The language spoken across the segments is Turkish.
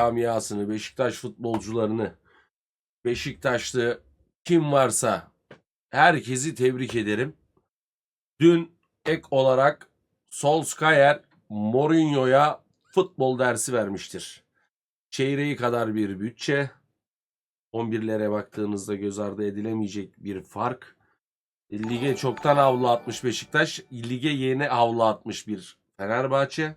camiasını, Beşiktaş futbolcularını, Beşiktaşlı kim varsa herkesi tebrik ederim. Dün ek olarak Solskjaer Mourinho'ya futbol dersi vermiştir. Çeyreği kadar bir bütçe. 11'lere baktığınızda göz ardı edilemeyecek bir fark. Lige çoktan avlu atmış Beşiktaş. Lige yeni avlu atmış bir Fenerbahçe.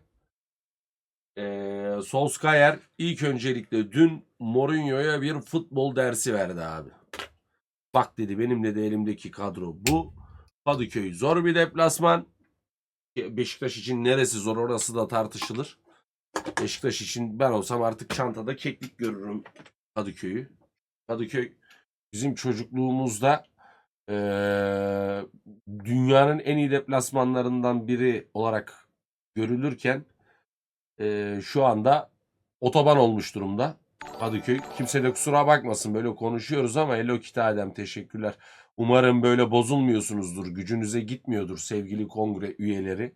Ee, Solskjaer ilk öncelikle dün Mourinho'ya bir futbol dersi verdi abi. Bak dedi benim de elimdeki kadro bu. Kadıköy zor bir deplasman. Beşiktaş için neresi zor orası da tartışılır. Beşiktaş için ben olsam artık çantada keklik görürüm Kadıköy'ü. Kadıköy bizim çocukluğumuzda eee, dünyanın en iyi deplasmanlarından biri olarak görülürken eee, şu anda otoban olmuş durumda. Kadıköy. Kimse de kusura bakmasın böyle konuşuyoruz ama Hello Kitty Adem teşekkürler. Umarım böyle bozulmuyorsunuzdur. Gücünüze gitmiyordur sevgili kongre üyeleri.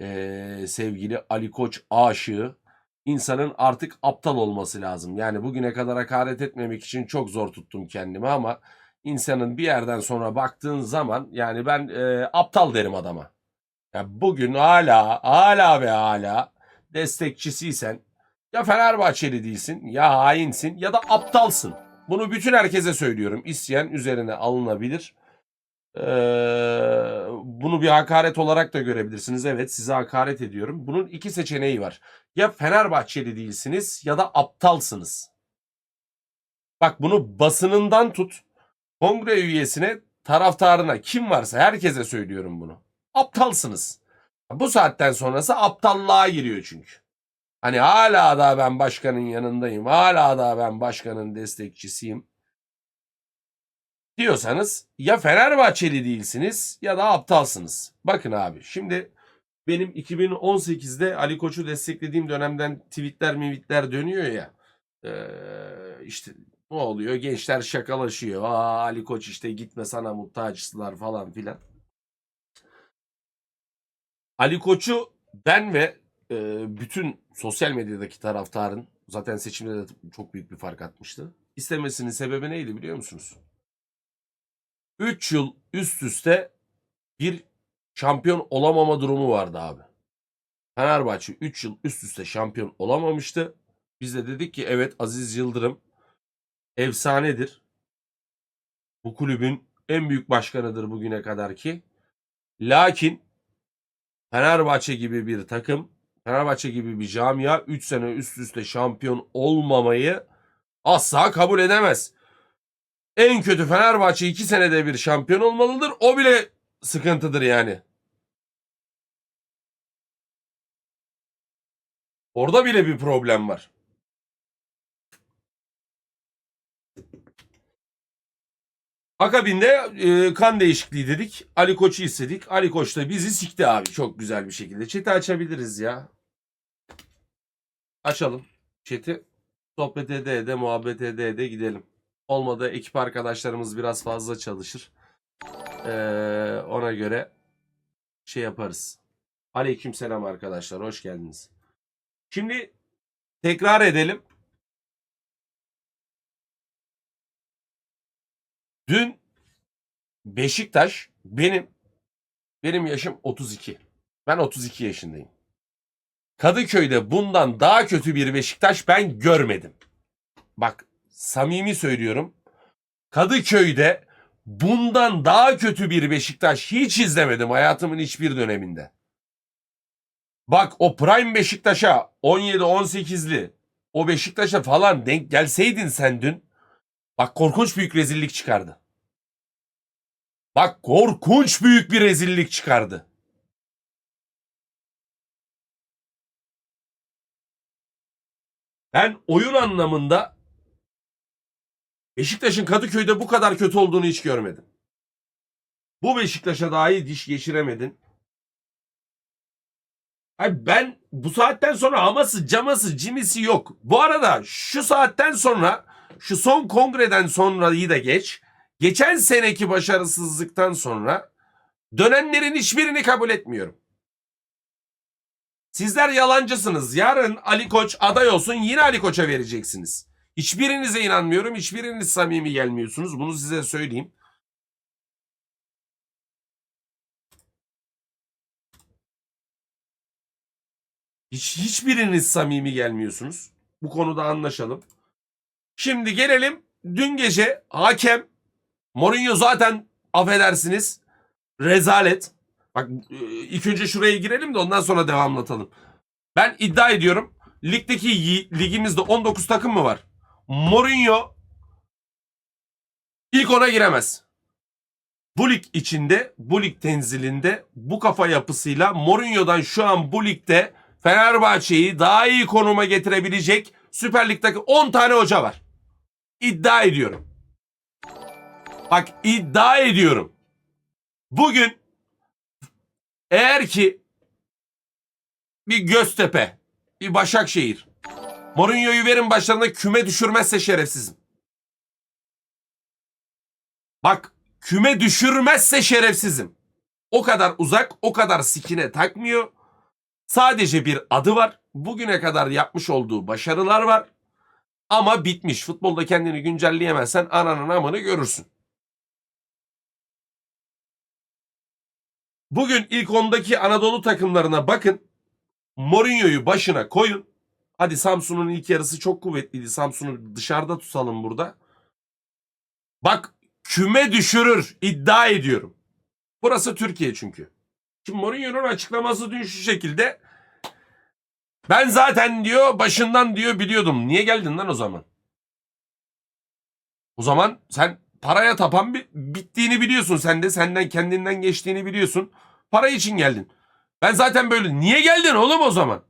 Eee, sevgili Ali Koç aşığı. İnsanın artık aptal olması lazım. Yani bugüne kadar hakaret etmemek için çok zor tuttum kendimi ama insanın bir yerden sonra baktığın zaman yani ben eee, aptal derim adama. Ya bugün hala hala ve hala destekçisiysen ya Fenerbahçeli değilsin ya hainsin ya da aptalsın. Bunu bütün herkese söylüyorum. İsteyen üzerine alınabilir. Ee, bunu bir hakaret olarak da görebilirsiniz. Evet size hakaret ediyorum. Bunun iki seçeneği var. Ya Fenerbahçeli değilsiniz ya da aptalsınız. Bak bunu basınından tut. Kongre üyesine, taraftarına kim varsa herkese söylüyorum bunu. Aptalsınız. Bu saatten sonrası aptallığa giriyor çünkü. Hani hala da ben başkanın yanındayım. Hala da ben başkanın destekçisiyim. Diyorsanız ya Fenerbahçeli değilsiniz ya da aptalsınız. Bakın abi şimdi benim 2018'de Ali Koç'u desteklediğim dönemden tweetler mivitler dönüyor ya. Ee, işte ne oluyor? Gençler şakalaşıyor. Aa Ali Koç işte gitme sana muhtaçsılar falan filan. Ali Koç'u ben ve e, bütün sosyal medyadaki taraftarın zaten seçimde de çok büyük bir fark atmıştı. İstemesinin sebebi neydi biliyor musunuz? 3 yıl üst üste bir şampiyon olamama durumu vardı abi. Fenerbahçe 3 yıl üst üste şampiyon olamamıştı. Biz de dedik ki evet Aziz Yıldırım efsanedir. Bu kulübün en büyük başkanıdır bugüne kadar ki. Lakin Fenerbahçe gibi bir takım, Fenerbahçe gibi bir camia 3 sene üst üste şampiyon olmamayı asla kabul edemez. En kötü Fenerbahçe 2 senede bir şampiyon olmalıdır. O bile sıkıntıdır yani. Orada bile bir problem var. Akabinde e, kan değişikliği dedik. Ali Koç'u istedik. Ali Koç da bizi sikti abi çok güzel bir şekilde. Chat'i açabiliriz ya. Açalım. Chat'i sohbet ede ede muhabbet ede ede gidelim. Olmadı ekip arkadaşlarımız biraz fazla çalışır. Ee, ona göre şey yaparız. Aleykümselam arkadaşlar hoş geldiniz. Şimdi tekrar edelim. Dün Beşiktaş benim benim yaşım 32. Ben 32 yaşındayım. Kadıköy'de bundan daha kötü bir Beşiktaş ben görmedim. Bak samimi söylüyorum. Kadıköy'de bundan daha kötü bir Beşiktaş hiç izlemedim hayatımın hiçbir döneminde. Bak o Prime Beşiktaş'a 17-18'li o Beşiktaş'a falan denk gelseydin sen dün bak korkunç büyük rezillik çıkardı. Bak korkunç büyük bir rezillik çıkardı. Ben oyun anlamında Beşiktaş'ın Kadıköy'de bu kadar kötü olduğunu hiç görmedim. Bu Beşiktaş'a dahi diş geçiremedin. Ay ben bu saatten sonra haması, caması, cimisi yok. Bu arada şu saatten sonra şu son kongreden sonrayı da geç. Geçen seneki başarısızlıktan sonra dönenlerin hiçbirini kabul etmiyorum. Sizler yalancısınız. Yarın Ali Koç aday olsun yine Ali Koç'a vereceksiniz. Hiçbirinize inanmıyorum. Hiçbiriniz samimi gelmiyorsunuz. Bunu size söyleyeyim. Hiç, hiçbiriniz samimi gelmiyorsunuz. Bu konuda anlaşalım. Şimdi gelelim dün gece hakem Mourinho zaten affedersiniz rezalet. Bak e, ilk önce şuraya girelim de ondan sonra devamlatalım. Ben iddia ediyorum ligdeki ligimizde 19 takım mı var? Mourinho ilk ona giremez. Bu lig içinde, bu lig tenzilinde, bu kafa yapısıyla Mourinho'dan şu an bu ligde Fenerbahçe'yi daha iyi konuma getirebilecek Süper Lig'deki 10 tane hoca var. İddia ediyorum. Bak iddia ediyorum. Bugün eğer ki bir Göztepe, bir Başakşehir Mourinho'yu verin başlarına küme düşürmezse şerefsizim. Bak küme düşürmezse şerefsizim. O kadar uzak, o kadar sikine takmıyor. Sadece bir adı var. Bugüne kadar yapmış olduğu başarılar var. Ama bitmiş. Futbolda kendini güncelleyemezsen ananın amını görürsün. Bugün ilk ondaki Anadolu takımlarına bakın. Mourinho'yu başına koyun. Hadi Samsun'un ilk yarısı çok kuvvetliydi. Samsun'u dışarıda tutalım burada. Bak küme düşürür iddia ediyorum. Burası Türkiye çünkü. Şimdi Mourinho'nun açıklaması dün şu şekilde. Ben zaten diyor başından diyor biliyordum. Niye geldin lan o zaman? O zaman sen paraya tapan bir bittiğini biliyorsun sen de senden kendinden geçtiğini biliyorsun. Para için geldin. Ben zaten böyle niye geldin oğlum o zaman?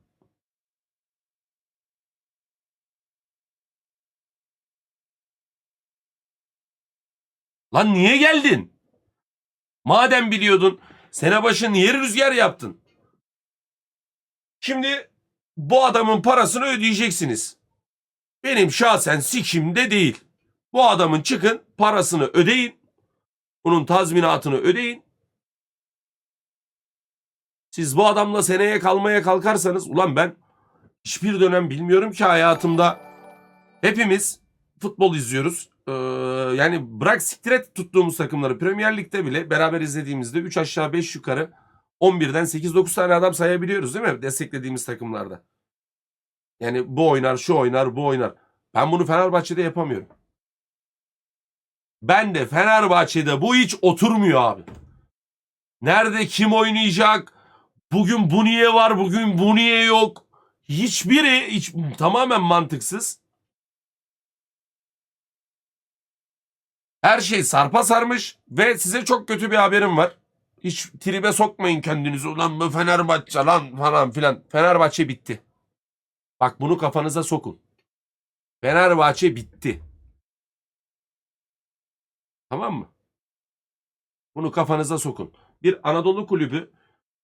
Lan niye geldin? Madem biliyordun sene başı niye rüzgar yaptın? Şimdi bu adamın parasını ödeyeceksiniz. Benim şahsen sikimde değil. Bu adamın çıkın parasını ödeyin. Bunun tazminatını ödeyin. Siz bu adamla seneye kalmaya kalkarsanız ulan ben hiçbir dönem bilmiyorum ki hayatımda hepimiz futbol izliyoruz. Ee, yani bırak siktir et tuttuğumuz takımları Premier Lig'de bile beraber izlediğimizde 3 aşağı 5 yukarı 11'den 8-9 tane adam sayabiliyoruz değil mi? Desteklediğimiz takımlarda. Yani bu oynar, şu oynar, bu oynar. Ben bunu Fenerbahçe'de yapamıyorum. Ben de Fenerbahçe'de bu hiç oturmuyor abi. Nerede kim oynayacak? Bugün bu niye var, bugün bu niye yok? Hiçbiri hiç, tamamen mantıksız. Her şey sarpa sarmış ve size çok kötü bir haberim var. Hiç tribe sokmayın kendinizi. Ulan bu Fenerbahçe lan falan filan. Fenerbahçe bitti. Bak bunu kafanıza sokun. Fenerbahçe bitti. Tamam mı? Bunu kafanıza sokun. Bir Anadolu kulübü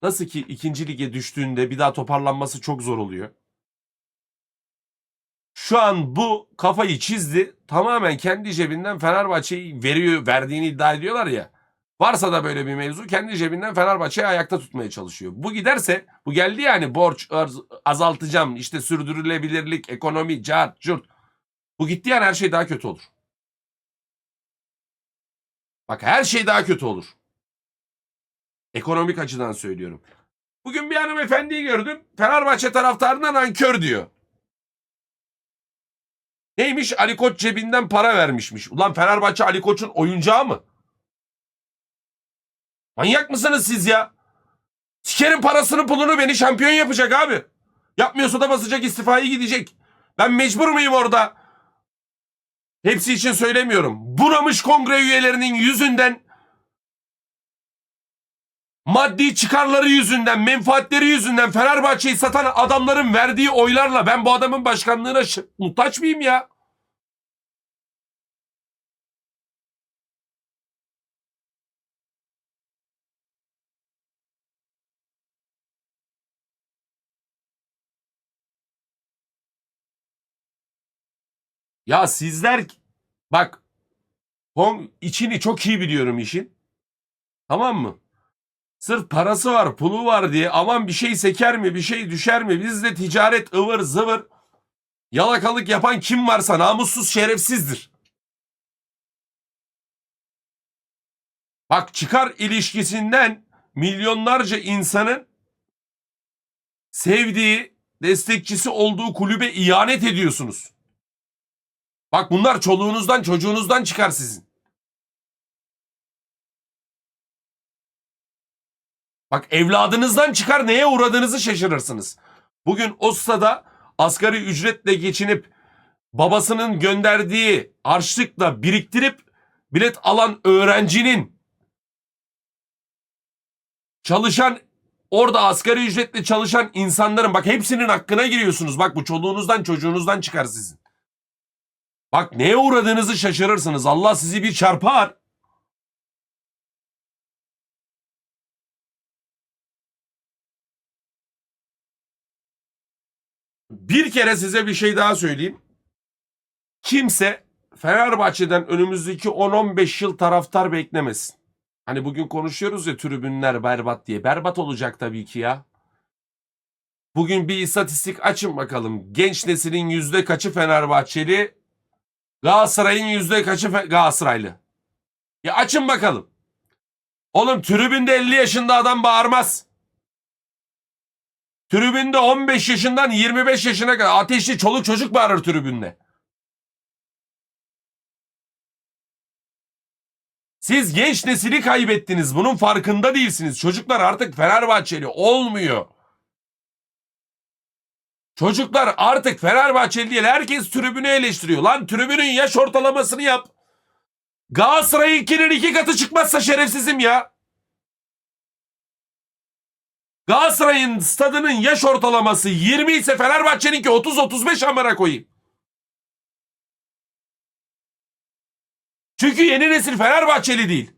nasıl ki ikinci lige düştüğünde bir daha toparlanması çok zor oluyor. Şu an bu kafayı çizdi. Tamamen kendi cebinden Fenerbahçe'yi veriyor, verdiğini iddia ediyorlar ya. Varsa da böyle bir mevzu kendi cebinden Fenerbahçe'yi ayakta tutmaya çalışıyor. Bu giderse bu geldi yani borç azaltacağım işte sürdürülebilirlik ekonomi cart curt. Bu gitti yani her şey daha kötü olur. Bak her şey daha kötü olur. Ekonomik açıdan söylüyorum. Bugün bir hanımefendiyi gördüm. Fenerbahçe taraftarına nankör diyor. Neymiş? Ali Koç cebinden para vermişmiş. Ulan Fenerbahçe Ali Koç'un oyuncağı mı? Manyak mısınız siz ya? Sikerin parasını pulunu beni şampiyon yapacak abi. Yapmıyorsa da basacak istifayı gidecek. Ben mecbur muyum orada? Hepsi için söylemiyorum. Bunamış kongre üyelerinin yüzünden maddi çıkarları yüzünden, menfaatleri yüzünden Fenerbahçe'yi satan adamların verdiği oylarla ben bu adamın başkanlığına muhtaç mıyım ya? Ya sizler bak Hong içini çok iyi biliyorum işin. Tamam mı? Sırf parası var, pulu var diye aman bir şey seker mi, bir şey düşer mi? Bizde ticaret ıvır zıvır. Yalakalık yapan kim varsa namussuz şerefsizdir. Bak çıkar ilişkisinden milyonlarca insanın sevdiği, destekçisi olduğu kulübe ihanet ediyorsunuz. Bak bunlar çoluğunuzdan, çocuğunuzdan çıkar sizin. Bak evladınızdan çıkar neye uğradığınızı şaşırırsınız. Bugün o stada asgari ücretle geçinip babasının gönderdiği harçlıkla biriktirip bilet alan öğrencinin çalışan orada asgari ücretle çalışan insanların bak hepsinin hakkına giriyorsunuz. Bak bu çoluğunuzdan çocuğunuzdan çıkar sizin. Bak neye uğradığınızı şaşırırsınız. Allah sizi bir çarpar. Bir kere size bir şey daha söyleyeyim. Kimse Fenerbahçe'den önümüzdeki 10-15 yıl taraftar beklemesin. Hani bugün konuşuyoruz ya tribünler berbat diye. Berbat olacak tabii ki ya. Bugün bir istatistik açın bakalım. Genç neslin yüzde kaçı Fenerbahçeli? Galatasaray'ın yüzde kaçı Galatasaraylı? Ya açın bakalım. Oğlum tribünde 50 yaşında adam bağırmaz. Tribünde 15 yaşından 25 yaşına kadar ateşli çoluk çocuk bağırır tribünde. Siz genç nesili kaybettiniz. Bunun farkında değilsiniz. Çocuklar artık Fenerbahçeli olmuyor. Çocuklar artık Fenerbahçeli değil. Herkes tribünü eleştiriyor. Lan tribünün yaş ortalamasını yap. Galatasaray'ınkinin iki katı çıkmazsa şerefsizim ya. Galatasaray'ın stadının yaş ortalaması 20 ise Fenerbahçe'ninki 30-35 amına koyayım. Çünkü yeni nesil Fenerbahçeli değil.